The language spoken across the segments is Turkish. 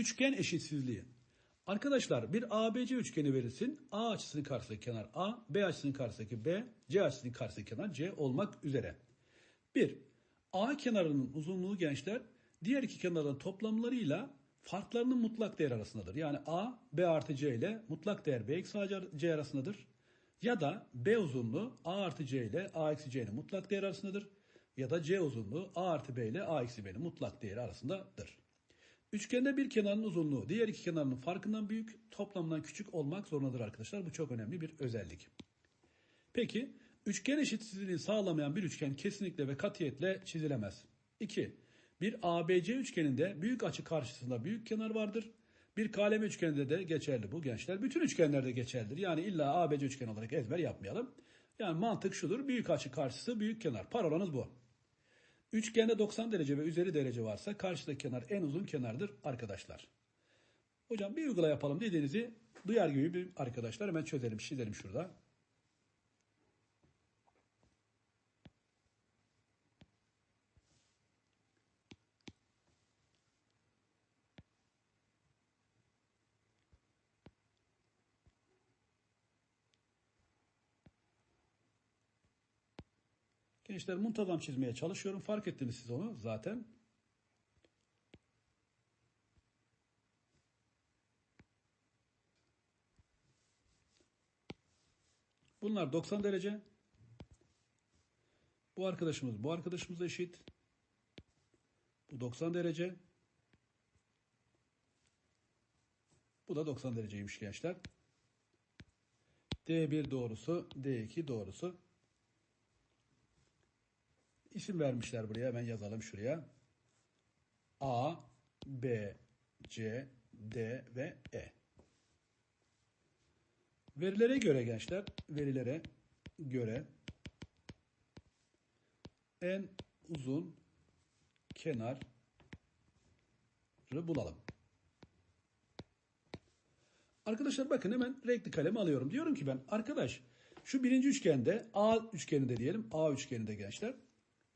Üçgen eşitsizliği. Arkadaşlar bir ABC üçgeni verilsin. A açısının karşısındaki kenar A, B açısının karşısındaki B, C açısının karşısındaki kenar C olmak üzere. 1. A kenarının uzunluğu gençler diğer iki kenarların toplamlarıyla farklarının mutlak değer arasındadır. Yani A, B artı C ile mutlak değer B eksi C arasındadır. Ya da B uzunluğu A artı C ile A eksi C'nin mutlak değer arasındadır. Ya da C uzunluğu A artı B ile A eksi B'nin mutlak değeri arasındadır. Üçgende bir kenarın uzunluğu diğer iki kenarının farkından büyük, toplamdan küçük olmak zorundadır arkadaşlar. Bu çok önemli bir özellik. Peki, üçgen eşitsizliğini sağlamayan bir üçgen kesinlikle ve katiyetle çizilemez. 2. Bir ABC üçgeninde büyük açı karşısında büyük kenar vardır. Bir kalem üçgeninde de geçerli bu gençler. Bütün üçgenlerde geçerlidir. Yani illa ABC üçgen olarak ezber yapmayalım. Yani mantık şudur. Büyük açı karşısı büyük kenar. Parolanız bu. Üçgende 90 derece ve üzeri derece varsa karşıdaki kenar en uzun kenardır arkadaşlar. Hocam bir uygula yapalım dediğinizi duyar gibi bir arkadaşlar hemen çözelim, çizelim şurada. Gençler muntazam çizmeye çalışıyorum. Fark ettiniz siz onu zaten. Bunlar 90 derece. Bu arkadaşımız bu arkadaşımıza eşit. Bu 90 derece. Bu da 90 dereceymiş gençler. D1 doğrusu, D2 doğrusu. İsim vermişler buraya. Hemen yazalım şuraya. A, B, C, D ve E. Verilere göre gençler, verilere göre en uzun kenarı bulalım. Arkadaşlar bakın hemen renkli kalemi alıyorum. Diyorum ki ben arkadaş şu birinci üçgende A üçgeninde diyelim. A üçgeninde gençler.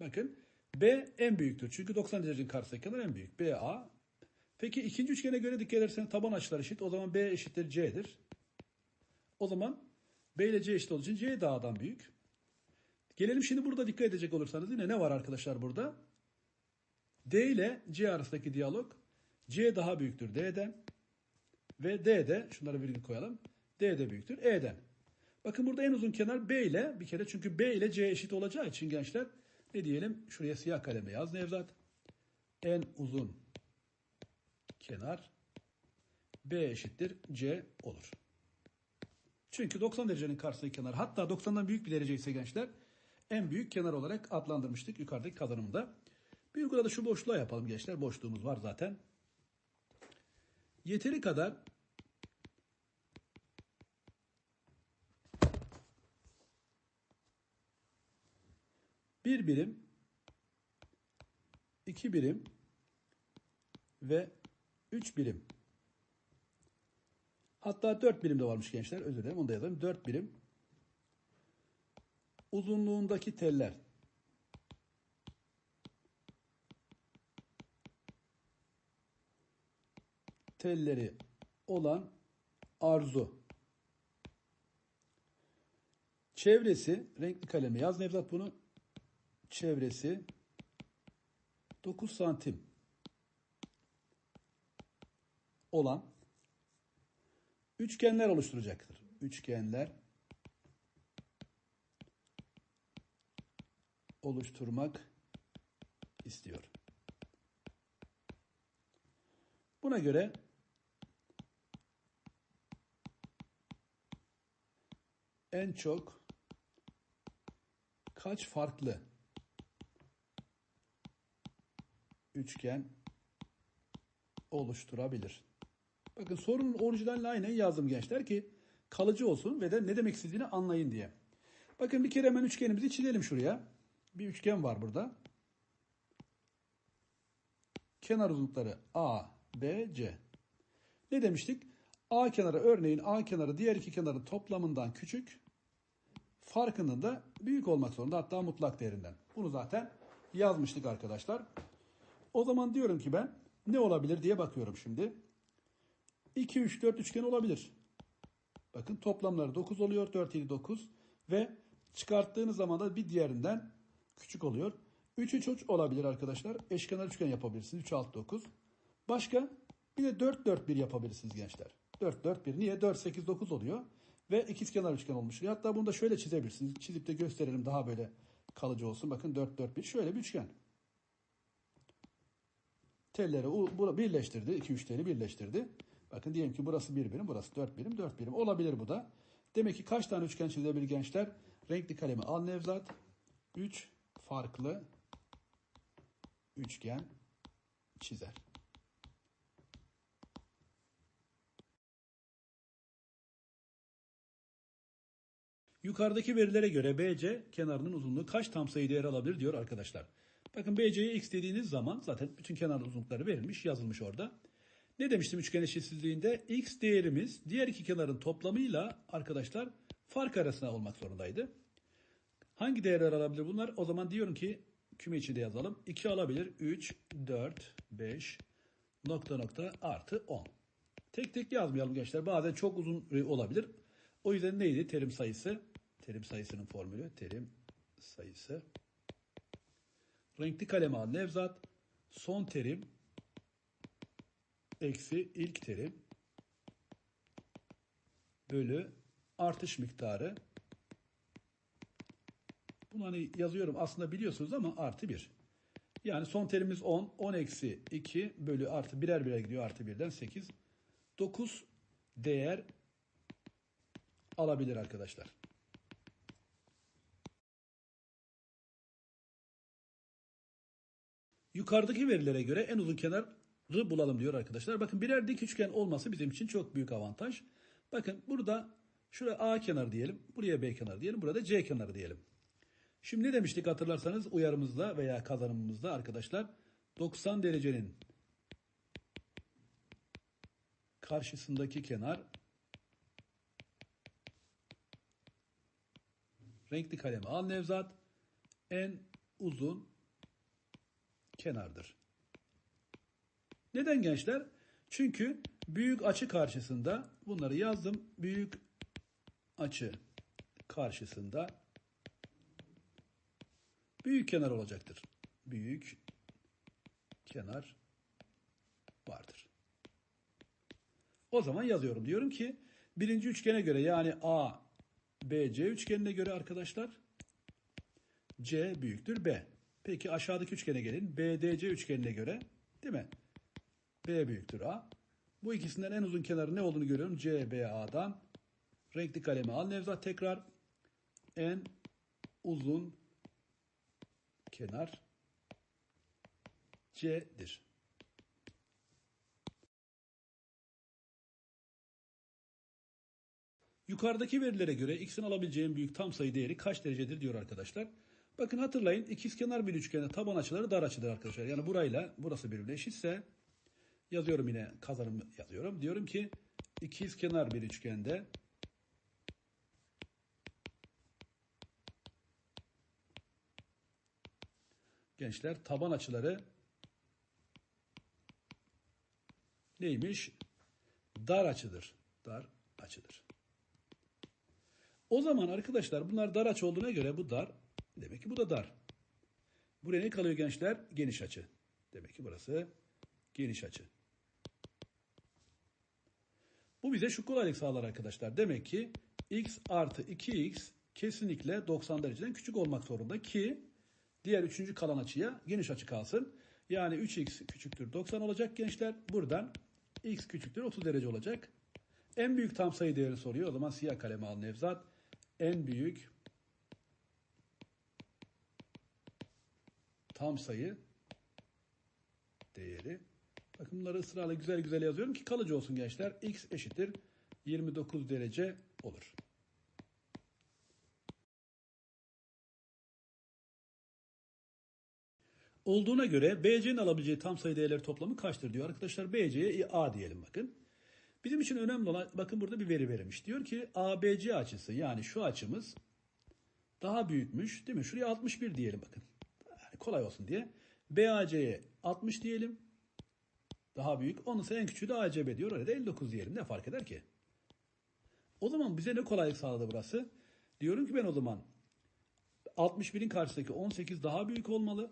Bakın B en büyüktür. Çünkü 90 derecenin karşısındaki kenar en büyük. BA. Peki ikinci üçgene göre dikkat edersen taban açılar eşit. O zaman B eşittir C'dir. O zaman B ile C eşit olduğu için C daha A'dan büyük. Gelelim şimdi burada dikkat edecek olursanız yine ne var arkadaşlar burada? D ile C arasındaki diyalog. C daha büyüktür D'den. Ve D de şunları virgül koyalım. D de büyüktür E'den. Bakın burada en uzun kenar B ile bir kere çünkü B ile C eşit olacağı için gençler ne diyelim? Şuraya siyah kalemle yaz Nevzat. En uzun kenar B eşittir C olur. Çünkü 90 derecenin karşısındaki kenar hatta 90'dan büyük bir derece ise gençler en büyük kenar olarak adlandırmıştık yukarıdaki kazanımda. Bir uygulada şu boşluğa yapalım gençler. Boşluğumuz var zaten. Yeteri kadar bir birim, iki birim ve üç birim. Hatta dört birim de varmış gençler. Özür dilerim onu da yazalım. Dört birim. Uzunluğundaki teller. Telleri olan arzu. Çevresi, renkli kalemi yaz Nevzat bunu çevresi 9 santim olan üçgenler oluşturacaktır. Üçgenler oluşturmak istiyor. Buna göre en çok kaç farklı üçgen oluşturabilir. Bakın sorunun orijinal aynen yazdım gençler ki kalıcı olsun ve de ne demek istediğini anlayın diye. Bakın bir kere hemen üçgenimizi çizelim şuraya. Bir üçgen var burada. Kenar uzunlukları A, B, C. Ne demiştik? A kenarı örneğin A kenarı diğer iki kenarın toplamından küçük. Farkının da büyük olmak zorunda hatta mutlak değerinden. Bunu zaten yazmıştık arkadaşlar. O zaman diyorum ki ben ne olabilir diye bakıyorum şimdi. 2, 3, 4 üçgen olabilir. Bakın toplamları 9 oluyor. 4, 7, 9 ve çıkarttığınız zaman da bir diğerinden küçük oluyor. 3, 3, 3 olabilir arkadaşlar. Eşkenar üçgen yapabilirsiniz. 3, 6, 9. Başka bir de 4, 4, 1 yapabilirsiniz gençler. 4, 4, 1. Niye? 4, 8, 9 oluyor. Ve ikizkenar üçgen olmuş. Hatta bunu da şöyle çizebilirsiniz. Çizip de gösterelim daha böyle kalıcı olsun. Bakın 4, 4, 1. Şöyle bir üçgen. Telleri birleştirdi. 2, 3 teli birleştirdi. Bakın diyelim ki burası 1 birim, burası 4 birim, 4 birim. Olabilir bu da. Demek ki kaç tane üçgen çizebilir gençler? Renkli kalemi al Nevzat. 3 farklı üçgen çizer. Yukarıdaki verilere göre BC kenarının uzunluğu kaç tam sayı değer alabilir diyor arkadaşlar. Bakın BC'ye x dediğiniz zaman zaten bütün kenar uzunlukları verilmiş, yazılmış orada. Ne demiştim üçgen eşitsizliğinde? X değerimiz diğer iki kenarın toplamıyla arkadaşlar fark arasında olmak zorundaydı. Hangi değerler alabilir bunlar? O zaman diyorum ki küme içinde yazalım. 2 alabilir. 3, 4, 5, nokta nokta artı 10. Tek tek yazmayalım gençler. Bazen çok uzun olabilir. O yüzden neydi? Terim sayısı. Terim sayısının formülü. Terim sayısı. Renkli kalem al Nevzat. Son terim eksi ilk terim bölü artış miktarı. Bunu hani yazıyorum aslında biliyorsunuz ama artı 1. Yani son terimimiz 10. 10 eksi 2 bölü artı birer birer gidiyor artı 1'den 8. 9 değer alabilir arkadaşlar. Yukarıdaki verilere göre en uzun kenarı bulalım diyor arkadaşlar. Bakın birer dik üçgen olması bizim için çok büyük avantaj. Bakın burada şuraya A kenarı diyelim. Buraya B kenarı diyelim. Burada C kenarı diyelim. Şimdi ne demiştik hatırlarsanız uyarımızda veya kazanımımızda arkadaşlar 90 derecenin karşısındaki kenar renkli kalemi al Nevzat en uzun kenardır. Neden gençler? Çünkü büyük açı karşısında bunları yazdım. Büyük açı karşısında büyük kenar olacaktır. Büyük kenar vardır. O zaman yazıyorum. Diyorum ki birinci üçgene göre yani A, B, C üçgenine göre arkadaşlar C büyüktür B. Peki aşağıdaki üçgene gelin. BDC üçgenine göre değil mi? B büyüktür A. Bu ikisinden en uzun kenarı ne olduğunu görüyorum. CBA'dan. Renkli kalemi al Nevzat tekrar. En uzun kenar C'dir. Yukarıdaki verilere göre x'in alabileceği büyük tam sayı değeri kaç derecedir diyor arkadaşlar. Bakın hatırlayın ikizkenar bir üçgende taban açıları dar açıdır arkadaşlar. Yani burayla burası birbirine eşitse yazıyorum yine kazanım yazıyorum. Diyorum ki ikizkenar bir üçgende gençler taban açıları neymiş? Dar açıdır. Dar açıdır. O zaman arkadaşlar bunlar dar açı olduğuna göre bu dar. Demek ki bu da dar. Buraya ne kalıyor gençler? Geniş açı. Demek ki burası geniş açı. Bu bize şu kolaylık sağlar arkadaşlar. Demek ki x artı 2x kesinlikle 90 dereceden küçük olmak zorunda ki diğer üçüncü kalan açıya geniş açı kalsın. Yani 3x küçüktür 90 olacak gençler. Buradan x küçüktür 30 derece olacak. En büyük tam sayı değeri soruyor. O zaman siyah kaleme al Nevzat. En büyük tam sayı değeri. Bakın bunları ısrarla güzel güzel yazıyorum ki kalıcı olsun gençler. X eşittir 29 derece olur. Olduğuna göre BC'nin alabileceği tam sayı değerleri toplamı kaçtır diyor. Arkadaşlar BC'ye A diyelim bakın. Bizim için önemli olan bakın burada bir veri verilmiş. Diyor ki ABC açısı yani şu açımız daha büyükmüş değil mi? Şuraya 61 diyelim bakın. Yani kolay olsun diye. BAC'ye 60 diyelim. daha büyük. Onun en küçüğü de ACB diyor. Oraya da 59 diyelim. Ne fark eder ki? O zaman bize ne kolaylık sağladı burası? Diyorum ki ben o zaman 61'in karşısındaki 18 daha büyük olmalı.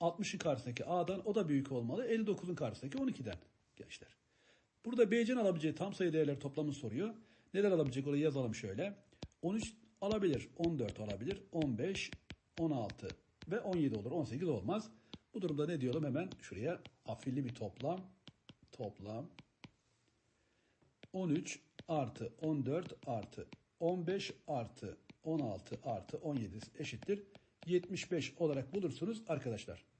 60'ın karşısındaki A'dan o da büyük olmalı. 59'un karşısındaki 12'den gençler. Burada B'cin alabileceği tam sayı değerleri toplamını soruyor. Neler alabilecek orayı yazalım şöyle. 13 alabilir, 14 alabilir, 15, 16 ve 17 olur. 18 olmaz. Bu durumda ne diyorum hemen şuraya afilli bir toplam. Toplam 13 artı 14 artı 15 artı 16 artı 17 eşittir 75 olarak bulursunuz arkadaşlar.